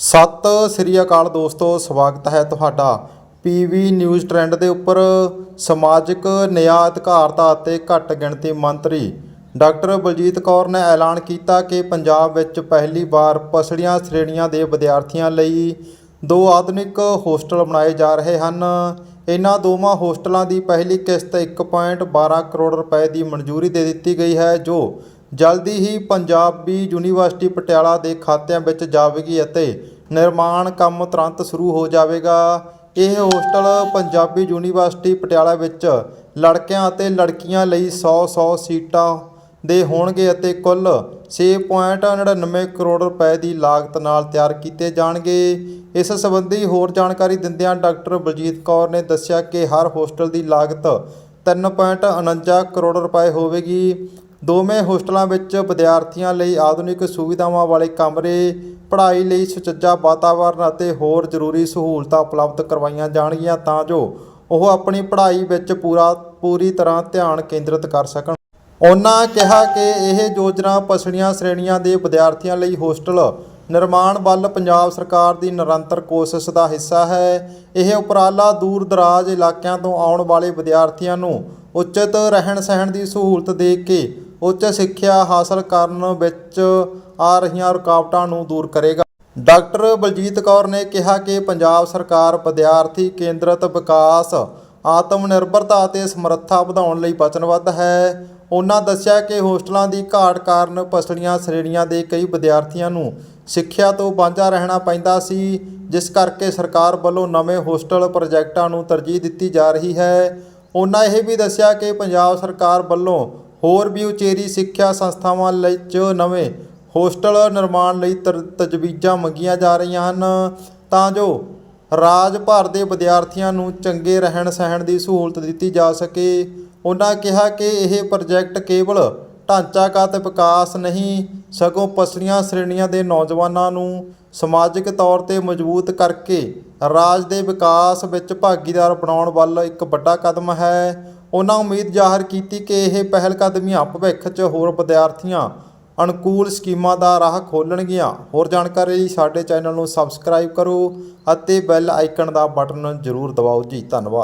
ਸਤਿ ਸ੍ਰੀ ਅਕਾਲ ਦੋਸਤੋ, ਸਵਾਗਤ ਹੈ ਤੁਹਾਡਾ ਪੀਵੀ ਨਿਊਜ਼ ਟ੍ਰੈਂਡ ਦੇ ਉੱਪਰ। ਸਮਾਜਿਕ ਨਿਆਂ ਅਧਿਕਾਰਤਾ ਅਤੇ ਘੱਟ ਗਿਣਤੀ ਮੰਤਰੀ ਡਾਕਟਰ ਬਲਜੀਤ ਕੌਰ ਨੇ ਐਲਾਨ ਕੀਤਾ ਕਿ ਪੰਜਾਬ ਵਿੱਚ ਪਹਿਲੀ ਵਾਰ ਪਛੜੀਆਂ ਸ਼੍ਰੇਣੀਆਂ ਦੇ ਵਿਦਿਆਰਥੀਆਂ ਲਈ ਦੋ ਆਧੁਨਿਕ ਹੋਸਟਲ ਬਣਾਏ ਜਾ ਰਹੇ ਹਨ। ਇਹਨਾਂ ਦੋਵਾਂ ਹੋਸਟਲਾਂ ਦੀ ਪਹਿਲੀ ਕਿਸ਼ਤ 1.12 ਕਰੋੜ ਰੁਪਏ ਦੀ ਮਨਜ਼ੂਰੀ ਦੇ ਦਿੱਤੀ ਗਈ ਹੈ, ਜੋ ਜਲਦੀ ਹੀ ਪੰਜਾਬੀ ਯੂਨੀਵਰਸਿਟੀ ਪਟਿਆਲਾ ਦੇ ਖਾਤਿਆਂ ਵਿੱਚ ਜਾਵੇਗੀ ਅਤੇ ਨਿਰਮਾਣ ਕੰਮ ਤੁਰੰਤ ਸ਼ੁਰੂ ਹੋ ਜਾਵੇਗਾ। ਇਹ ਹੋਸਟਲ ਪੰਜਾਬੀ ਯੂਨੀਵਰਸਿਟੀ ਪਟਿਆਲਾ ਵਿੱਚ ਲੜਕਿਆਂ ਅਤੇ ਲੜਕੀਆਂ ਲਈ 100-100 ਸੀਟਾਂ ਦੇ ਹੋਣਗੇ ਅਤੇ ਕੁੱਲ 6.99 ਕਰੋੜ ਰੁਪਏ ਦੀ ਲਾਗਤ ਨਾਲ ਤਿਆਰ ਕੀਤੇ ਜਾਣਗੇ। ਇਸ ਸੰਬੰਧੀ ਹੋਰ ਜਾਣਕਾਰੀ ਦਿੰਦਿਆਂ ਡਾਕਟਰ ਬਲਜੀਤ ਕੌਰ ਨੇ ਦੱਸਿਆ ਕਿ ਹਰ ਹੋਸਟਲ ਦੀ ਲਾਗਤ 3.49 ਕਰੋੜ ਰੁਪਏ ਹੋਵੇਗੀ। ਦੋਵੇਂ ਹੋਸਟਲਾਂ ਵਿੱਚ ਵਿਦਿਆਰਥੀਆਂ ਲਈ ਆਧੁਨਿਕ ਸੁਵਿਧਾਵਾਂ ਵਾਲੇ ਕਮਰੇ, ਪੜ੍ਹਾਈ ਲਈ ਸੁਚੱਜਾ ਵਾਤਾਵਰਣ ਅਤੇ ਹੋਰ ਜ਼ਰੂਰੀ ਸਹੂਲਤਾਂ ਉਪਲਬਧ ਕਰਵਾਈਆਂ ਜਾਣਗੀਆਂ ਤਾਂ ਜੋ ਉਹ ਆਪਣੀ ਪੜ੍ਹਾਈ ਵਿੱਚ ਪੂਰਾ, ਪੂਰੀ ਤਰ੍ਹਾਂ ਧਿਆਨ ਕੇਂਦਰਿਤ ਕਰ ਸਕਣ। ਉਹਨਾਂ ਕਿਹਾ ਕਿ ਇਹ ਯੋਜਨਾ ਪਛੜੀਆਂ ਸ਼੍ਰੇਣੀਆਂ ਦੇ ਵਿਦਿਆਰਥੀਆਂ ਲਈ ਹੋਸਟਲ ਨਿਰਮਾਣ ਵੱਲ ਪੰਜਾਬ ਸਰਕਾਰ ਦੀ ਨਿਰੰਤਰ ਕੋਸ਼ਿਸ਼ ਦਾ ਹਿੱਸਾ ਹੈ। ਇਹ ਉਪਰਾਲਾ ਦੂਰ ਦਰਾਜ ਇਲਾਕਿਆਂ ਤੋਂ ਆਉਣ ਵਾਲੇ ਵਿਦਿਆਰਥੀਆਂ ਨੂੰ ਉਚਿਤ ਰਹਿਣ ਸਹਿਣ ਦੀ ਸਹੂਲਤ ਦੇ ਕੇ ਉੱਚ ਸਿੱਖਿਆ ਹਾਸਲ ਕਰਨ ਵਿੱਚ ਆ ਰਹੀਆਂ ਰੁਕਾਵਟਾਂ ਨੂੰ ਦੂਰ ਕਰੇਗਾ। ਡਾਕਟਰ ਬਲਜੀਤ ਕੌਰ ਨੇ ਕਿਹਾ ਕਿ ਪੰਜਾਬ ਸਰਕਾਰ ਵਿਦਿਆਰਥੀ ਕੇਂਦਰਿਤ ਵਿਕਾਸ ਆਤਮ ਨਿਰਭਰਤਾ ਅਤੇ ਸਮਰੱਥਾ ਵਧਾਉਣ ਲਈ ਵਚਨਬੱਧ ਹੈ। ਉਹਨਾਂ ਦੱਸਿਆ ਕਿ ਹੋਸਟਲਾਂ ਦੀ ਘਾਟ ਕਾਰਨ ਪਛੜੀਆਂ ਸ਼੍ਰੇਣੀਆਂ ਦੇ ਕਈ ਵਿਦਿਆਰਥੀਆਂ ਨੂੰ ਸਿੱਖਿਆ ਤੋਂ ਵਾਂਝਾ ਰਹਿਣਾ ਪੈਂਦਾ ਸੀ, ਜਿਸ ਕਰਕੇ ਸਰਕਾਰ ਵੱਲੋਂ ਨਵੇਂ ਹੋਸਟਲ ਪ੍ਰੋਜੈਕਟਾਂ ਨੂੰ ਤਰਜੀਹ ਦਿੱਤੀ ਜਾ ਰਹੀ ਹੈ। ਉਹਨਾਂ ਇਹ ਵੀ ਦੱਸਿਆ ਕਿ ਪੰਜਾਬ ਸਰਕਾਰ ਵੱਲੋਂ ਹੋਰ ਵੀ ਉਚੇਰੀ ਸਿੱਖਿਆ ਸੰਸਥਾਵਾਂ ਲਈ ਚ ਨਵੇਂ ਹੋਸਟਲ ਨਿਰਮਾਣ ਲਈ ਤਰ- ਤਜਵੀਜ਼ਾਂ ਮੰਗੀਆਂ ਜਾ ਰਹੀਆਂ ਹਨ। ਤਾਂ ਜੋ ਰਾਜ ਭਰ ਦੇ ਵਿਦਿਆਰਥੀਆਂ ਨੂੰ ਚੰਗੇ ਰਹਿਣ ਸਹਿਣ ਦੀ ਸਹੂਲਤ ਦਿੱਤੀ ਜਾ ਸਕੇ। ਉਹਨਾਂ ਕਿਹਾ ਕਿ ਇਹ ਪ੍ਰੋਜੈਕਟ ਕੇਵਲ ਢਾਂਚਾਗਤ ਵਿਕਾਸ ਨਹੀਂ, ਸਗੋਂ ਪਛੜੀਆਂ ਸ਼੍ਰੇਣੀਆਂ ਦੇ ਨੌਜਵਾਨਾਂ ਨੂੰ ਸਮਾਜਿਕ ਤੌਰ ਤੇ ਮਜ਼ਬੂਤ ਕਰਕੇ ਰਾਜ ਦੇ ਵਿਕਾਸ ਵਿੱਚ ਭਾਗੀਦਾਰ ਬਣਾਉਣ ਵੱਲ ਇੱਕ ਵੱਡਾ ਕਦਮ ਹੈ। ਉਹਨਾਂ ਉਮੀਦ ਜ਼ਾਹਰ ਕੀਤੀ ਕਿ ਇਹ ਪਹਿਲਕਦਮੀਆਂ ਭਵਿੱਖ 'ਚ ਹੋਰ ਵਿਦਿਆਰਥੀਆਂ, ਅਨੁਕੂਲ ਸਕੀਮਾਂ ਦਾ ਰਾਹ ਖੋਲ੍ਹਣਗੀਆਂ। ਹੋਰ ਜਾਣਕਾਰੀ ਲਈ ਸਾਡੇ ਚੈਨਲ ਨੂੰ ਸਬਸਕ੍ਰਾਈਬ ਕਰੋ ਅਤੇ ਬੈਲ ਆਈਕਨ ਦਾ ਬਟਨ ਜ਼ਰੂਰ ਦਬਾਓ ਜੀ। ਧੰਨਵਾਦ।